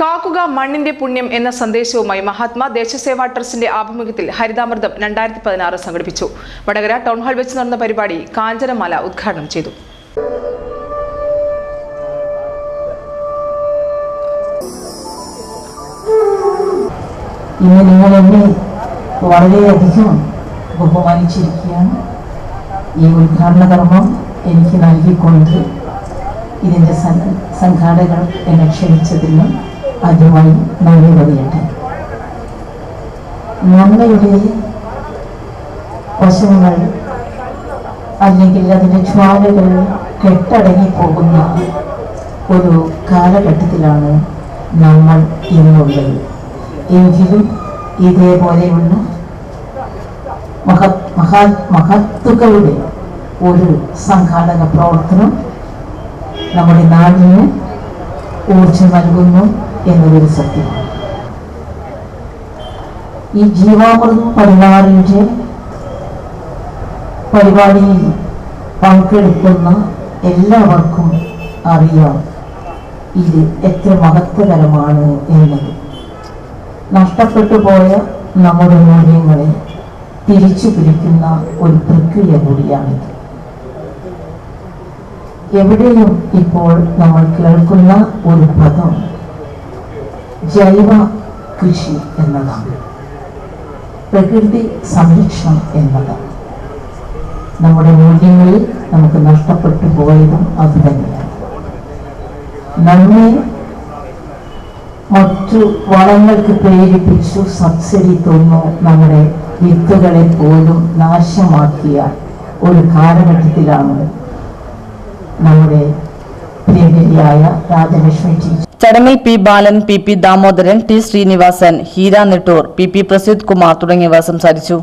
കാക്കുക മണ്ണിന്റെ പുണ്യം എന്ന സന്ദേശവുമായി മഹാത്മാ ദേശസേവാ ട്രസ്റ്റിന്റെ ആഭിമുഖ്യത്തിൽ ഹരിതാമൃതം രണ്ടായിരത്തി പതിനാറ് സംഘടിപ്പിച്ചു. വടകര ടൗൺഹാൾ വെച്ച് നടന്ന പരിപാടി കാഞ്ചനമാല ഉദ്ഘാടനം ചെയ്തു. ഇന്ന് നിങ്ങൾ എന്നെ വളരെയധികം ബഹുമാനിച്ചിരിക്കുകയാണ്. ഈ ഉദ്ഘാടന കർമ്മം എനിക്ക് നൽകിക്കൊണ്ട് ഇതിന്റെ സംഘാടകർ എന്നെ ക്ഷണിച്ചതിന് ആദ്യമായി നന്ദി പറയട്ടെ നന്മയുടെ വശങ്ങൾ അല്ലെങ്കിൽ അതിന്റെ ജ്വാലകൾ കെട്ടടങ്ങി പോകുന്ന ഒരു കാലഘട്ടത്തിലാണ് നമ്മൾ ഇന്നുള്ളത്. എങ്കിലും ഇതേപോലെയുള്ള മഹത് മഹാ മഹത്തുക്കളുടെ ഒരു സംഘാടക പ്രവർത്തനം നമ്മുടെ നാടിന് ഊർജം നൽകുന്നു. എന്നതൊരു സത്യമാണ് ഈ ജീവാമൃതം പരിപാടിയുടെ പരിപാടിയിൽ പങ്കെടുക്കുന്ന എല്ലാവർക്കും അറിയാം ഇത് എത്ര മഹത്വകരമാണ് എന്നത്. നഷ്ടപ്പെട്ടു പോയ നമ്മുടെ മൂല്യങ്ങളെ തിരിച്ചു പിടിക്കുന്ന ഒരു പ്രക്രിയ കൂടിയാണിത്. എവിടെയും ഇപ്പോൾ നമ്മൾ കേൾക്കുന്ന ഒരു പദം ജൈവ കൃഷി എന്നതാണ്. പ്രകൃതി സംരക്ഷണം എന്നത് നമ്മുടെ മൂല്യങ്ങളിൽ നമുക്ക് നഷ്ടപ്പെട്ടു പോയതും അത് തന്നെയാണ്. നമ്മെ മറ്റു വളങ്ങൾക്ക് പ്രേരിപ്പിച്ചു സബ്സിഡി തന്നു നമ്മുടെ വിത്തുകളെ പോലും നാശമാക്കിയ ഒരു കാലഘട്ടത്തിലാണ് നമ്മുടെ പ്രിയങ്കരിയായ രാജലക്ഷ്മി ടീച്ചർ ചടങ്ങിൽ P Balan P P Damodaran T Srinivasan Heera Nettoor P P Prasid Kumar തുടങ്ങിയവർ സംസാരിച്ചു.